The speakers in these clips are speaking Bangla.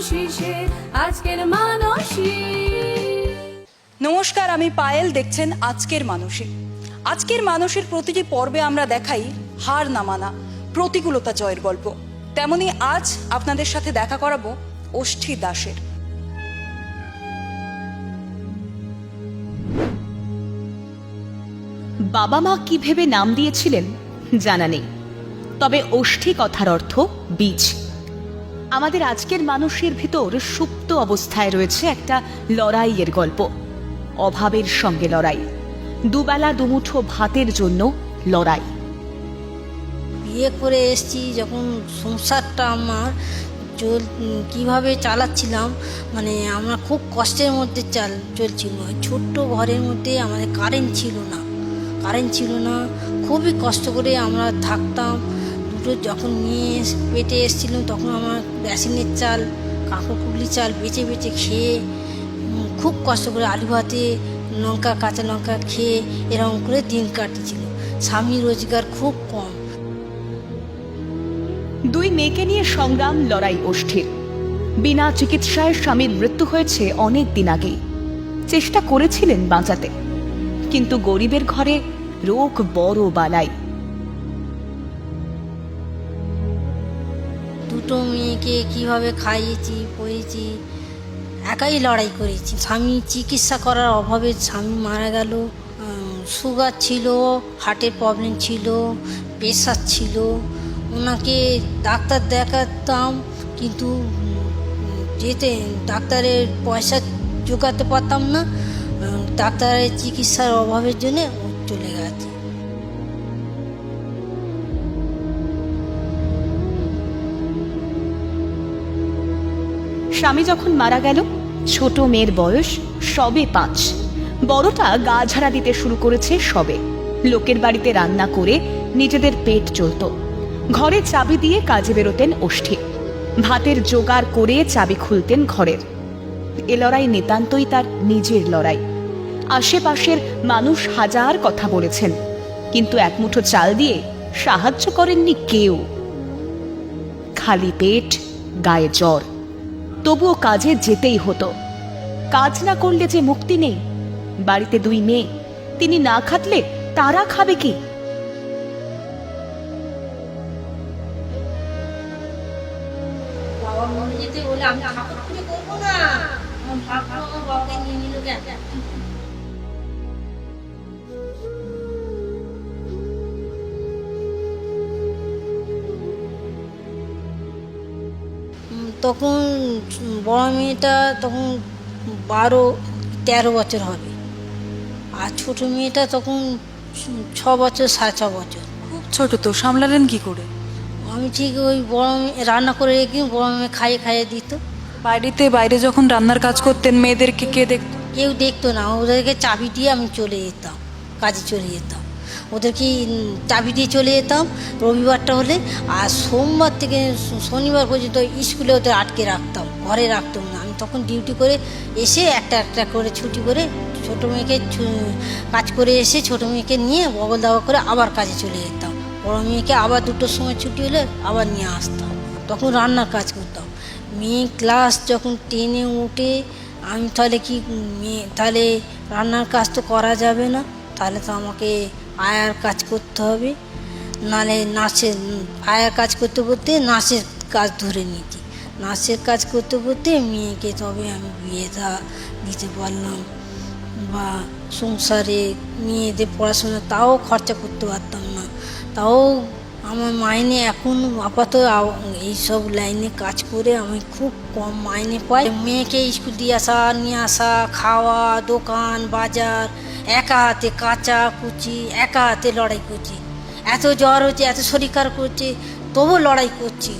মানুষই সে আজকের মানুষই নমস্কার আমি পায়েল দেখছেন আজকের মানুষে। আজকের মানুষের প্রতিটি পর্বে আমরা দেখাই হার না মানা প্রতিকূলতা জয়ের গল্প। তেমনি আজ আপনাদের সাথে দেখা করাবো ওষ্ঠী দাসের। বাবা মা কি ভেবে নাম দিয়েছিলেন জানা নেই। তবে ওষ্ঠী কথার অর্থ বীজ। আমাদের আজকের মানুষের ভিতর সুপ্ত অবস্থায় রয়েছে একটা লড়াইয়ের গল্প, অভাবের সঙ্গে লড়াই, দুবেলা দুমুঠো ভাতের জন্য লড়াই। বিয়ে করে এসেছি, যখন সংসারটা আমার চল, কীভাবে চালাচ্ছিলাম মানে আমরা খুব কষ্টের মধ্যে চাল, চলছিল। ছোট্ট ঘরের মধ্যে আমাদের কারেন্ট ছিল না। কারেন্ট ছিল না। খুবই কষ্ট করে আমরা থাকতাম। দুটো যখন নিয়ে পেটে এসেছিলাম, তখন আমার বেসিনের চাল, কাঁকড় কুগলি চাল বেচে বেচে খেয়ে খুব কষ্ট করে আলু ভাতে, লঙ্কা, কাঁচা লঙ্কা খেয়ে এরকম করে দিন কাটছিল স্বামী রোজগার খুব কম। দুই মেয়েকে নিয়ে সংগ্রাম লড়াই ওষ্ঠীর বিনা চিকিৎসায় স্বামীর মৃত্যু হয়েছে অনেক দিন আগেই। চেষ্টা করেছিলেন বাঁচাতে। কিন্তু গরিবের ঘরে রোগ বড় বালাই। দুটো মেয়েকে কীভাবে খাইয়েছি পড়িয়েছি একাই লড়াই করেছি। স্বামী চিকিৎসা করার অভাবে স্বামী মারা গেল সুগার ছিল হার্টের প্রবলেম ছিল প্রেশার ছিল। ওনাকে ডাক্তার দেখাতাম, কিন্তু যেতে ডাক্তারের পয়সা জোগাতে পারতাম না। ডাক্তারের চিকিৎসার অভাবের জন্যে চলে গেছে। স্বামী যখন মারা গেল, ছোট মেয়ের বয়স সবে পাঁচ। বড়টা গা ঝাড়া দিতে শুরু করেছে সবে। লোকের বাড়িতে রান্না করে নিজেদের পেট চলত। ঘরে চাবি দিয়ে কাজে বেরোতেন ওষ্ঠী ভাতের জোগাড় করে চাবি খুলতেন ঘরের। এ লড়াই নিতান্তই তার নিজের লড়াই। আশেপাশের মানুষ হাজার কথা বলেছেন, কিন্তু এক মুঠো চাল দিয়ে সাহায্য করেননি কেউ। খালি পেট, গায়ে জ্বর। তবুও কাজে যেতেই হতো। কাজ না করলে যে মুক্তি নেই। বাড়িতে দুই মেয়ে, তিনি না খাটলে তারা খাবে কি? বাবা মরে যেতে বলে আমি ঠাকুর পুজো করব না। ভাগ্য বাবাকে নিয়ে নিল কেন? তখন বড় মেয়েটা তখন বারো তেরো বছর হবে। আর ছোট মেয়েটা তখন ছ বছর সাড়ে ছ বছর। খুব ছোট তো সামলালেন কি করে? আমি ঠিক ওই বড় মেয়ে রান্না করে রেখে বড় মেয়ে খাইয়ে খাইয়ে দিত। বাড়িতে বাইরে যখন রান্নার কাজ করতেন মেয়েদেরকে কে দেখতো? কেউ দেখতো না ওদেরকে চাবি দিয়ে আমি চলে যেতাম কাজে চলে যেতাম। ওদেরকে চাবি দিয়ে চলে যেতাম, রবিবারটা হলে। আর সোমবার থেকে শনিবার পর্যন্ত স্কুলে ওদের আটকে রাখতাম, ঘরে রাখতাম না। আমি তখন ডিউটি করে এসে একটা একটা করে ছুটি করে ছোটো মেয়েকে কাজ করে এসে ছোটো মেয়েকে নিয়ে বগল দাবা করে আবার কাজে চলে যেতাম। বড় মেয়েকে আবার দুটোর সময় ছুটি হলে আবার নিয়ে আসতাম। তখন রান্নার কাজ করতাম। মেয়ে ক্লাস যখন টেনে উঠে, আমি তাহলে কি, মেয়ে তাহলে রান্নার কাজ তো করা যাবে না। তাহলে তো আমাকে আয়ার কাজ করতে হবে। নালে নাচের আয়ার কাজ করতে করতে নাচের কাজ ধরে নিয়েছি। নাচের কাজ করতে করতে মেয়েকে তবে আমি বিয়েটা দিতে পারলাম বা সংসারে মেয়েদের পড়াশোনা তাও খরচা করতে পারতাম না। তাও আমার মাইনে এখন আপাতত এইসব লাইনে কাজ করে আমি খুব কম মাইনে পাই। মেয়েকে স্কুল দিয়ে আসা, নিয়ে আসা, খাওয়া, দোকান, বাজার, একা হাতে কাঁচা কুচি, একা হাতে লড়াই করছি। এত জ্বর হচ্ছে, এত শরীর করছে তবু লড়াই করছি।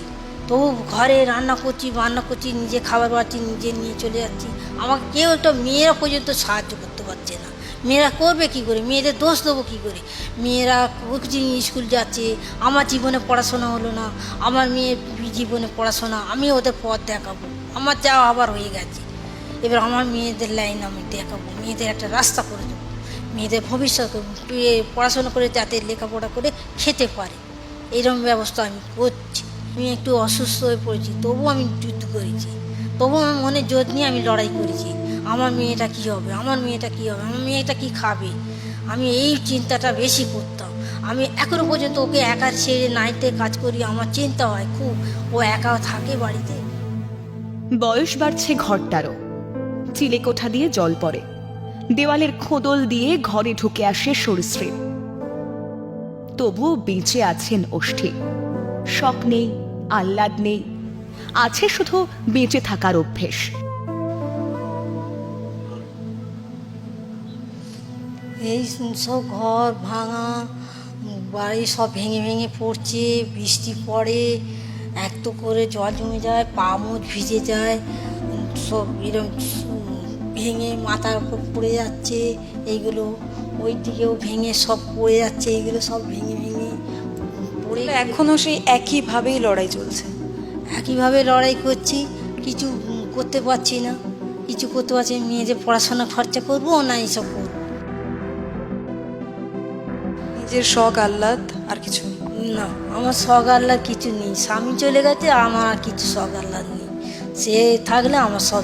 তবু ঘরে রান্না করছি, বান্না করছি, নিজে খাবার বাড়ছি নিজে নিয়ে চলে যাচ্ছি। আমাকে কেউ একটা মেয়েরা পর্যন্ত সাহায্য করতে পারছে না। মেয়েরা করবে কি করে? মেয়েদের দোষ দেবো কী করে? মেয়েরা কোচিং স্কুল যাচ্ছে, আমার জীবনে পড়াশোনা হলো না, আমার মেয়ের জীবনে পড়াশোনা, আমি ওদের পথ দেখাবো। আমার যা আবার হয়ে গেছে। এবার আমার মেয়েদের লাইন আমি দেখাবো, মেয়েদের একটা রাস্তা করে দেবো। মেয়েদের ভবিষ্যৎ পড়াশোনা করে যাতে লেখাপড়া করে খেতে পারে। এইরকম ব্যবস্থা আমি করছি। আমি একটু অসুস্থ হয়ে পড়েছি, তবুও আমি যুদ্ধ করেছি। তবু আমার মনে জোর নিয়ে আমি লড়াই করেছি। আমার মেয়েটা কি হবে? আমার মেয়েটা কি হবে? আমার মেয়েটা কি খাবে? আমি এই চিন্তাটা বেশি করতাম। আমি এখনও পর্যন্ত ওকে একা ছেড়ে নাইতে কাজ করি, আমার চিন্তা হয় খুব। ও একা থাকে বাড়িতে। বয়স বাড়ছে ঘরটারও। চিলে কোঠা দিয়ে জল পড়ে। দেওয়ালের খোদল দিয়ে ঘরে ঢুকে আসে সরীসৃপ। তবুও বেঁচে আছেন ওষ্ঠী শখ নেই আহ্লাদ নেই আছে শুধু বেঁচে থাকার অভ্যেস। এই সব ঘর ভাঙা, বাড়ি সব ভেঙে ভেঙে পড়ছে, বৃষ্টি পড়ে, এক তো করে জল জমে যায়, পা মুখ ভিজে যায়, সব এরকম ভেঙে মাথার উপর পড়ে যাচ্ছে, এইগুলো ওই দিকেও ভেঙে সব পড়ে যাচ্ছে, এইগুলো সব ভেঙে ভেঙে পড়ে এখনও সেই একইভাবেই লড়াই চলছে। একইভাবে লড়াই করছি কিছু করতে পারছি না। কিছু করতে পারছি। মেয়েদের পড়াশোনা খরচা করব না এইসব করব। নিজের শখ আহ্লাদ আর কিছু। না আমার শখ আহ্লাদ কিছু নেই। স্বামী চলে গেছে আমার আর কিছু শখ আহ্লাদ নেই। সে থাকলে আমার সব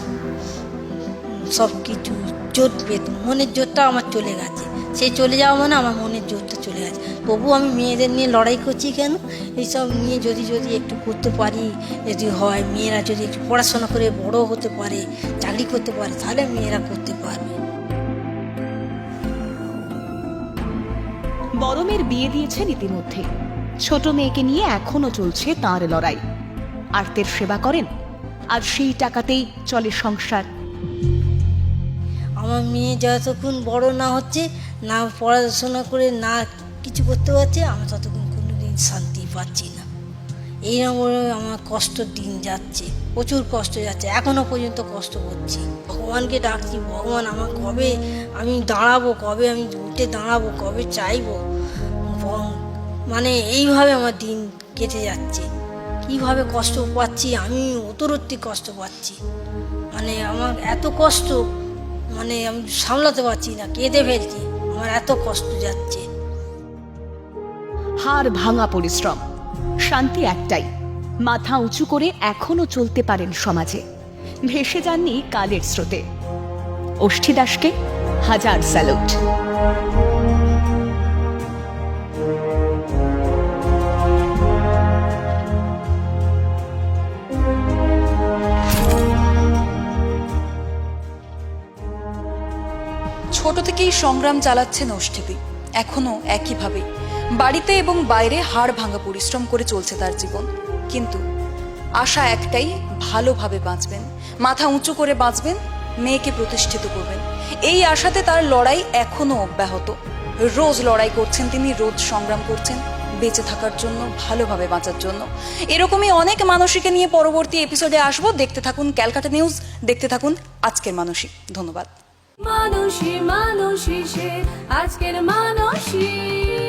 সব কিছু জোট পেত মনের জোরটা আমার চলে গেছে। সে চলে যাওয়া মানে আমার মনের জোরটা চলে গেছে। তবু আমি মেয়েদের নিয়ে লড়াই করছি কেন? এইসব নিয়ে যদি যদি একটু করতে পারি যদি হয় মেয়েরা যদি একটু পড়াশোনা করে বড় হতে পারে চাকরি করতে পারে তাহলে মেয়েরা করতে পারবে। বড় মেয়ের বিয়ে দিয়েছেন ইতিমধ্যে। ছোট মেয়েকে নিয়ে এখনও চলছে তার লড়াই। আর্তের সেবা করেন আর সেই টাকাতেই চলে সংসার। আমার মেয়ে যতক্ষণ বড় না হচ্ছে না পড়াশোনা করে না কিছু করতে পারছে আমি ততক্ষণ কোনো দিন শান্তি পাচ্ছি না। এই করে আমার কষ্ট দিন যাচ্ছে, প্রচুর কষ্ট যাচ্ছে এখনও পর্যন্ত কষ্ট করছি। ভগবানকে ডাকছি, ভগবান আমার কবে আমি দাঁড়াবো, কবে আমি উঠে দাঁড়াবো, কবে চাইব? মানে এইভাবে আমার দিন কেটে যাচ্ছে। কীভাবে কষ্ট পাচ্ছি, আমি অতরত্তি কষ্ট পাচ্ছি। মানে আমার এত কষ্ট মানে আমি সামলাতে পারছি না, কেঁদে ফেলছি, আমার এত কষ্ট যাচ্ছে। হাড় ভাঙা পরিশ্রম। শান্তি একটাই। মাথা উঁচু করে এখনও চলতে পারেন সমাজে। ভেসে যাননি কালের স্রোতে। অষ্ঠী দাসকে হাজার স্যালুট। ছোট থেকেই সংগ্রাম চালাচ্ছেন অষ্টিদি এখনও একইভাবে বাড়িতে এবং বাইরে হাড় ভাঙা পরিশ্রম করে চলছে তার জীবন। কিন্তু আশা একটাই, ভালোভাবে বাঁচবেন। মাথা উঁচু করে বাঁচবেন, মেয়েকে প্রতিষ্ঠিত করবেন। এই আশাতে তার লড়াই এখনও অব্যাহত। রোজ লড়াই করছেন তিনি, রোজ সংগ্রাম করছেন, বেঁচে থাকার জন্য, ভালোভাবে বাঁচার জন্য। এরকমই অনেক মানসিকে নিয়ে পরবর্তী এপিসোডে আসব। দেখতে থাকুন ক্যালকাটা নিউজ, দেখতে থাকুন আজকের মানসিক ধন্যবাদ। মানুষই মানুষই সে, আজকের মানুষই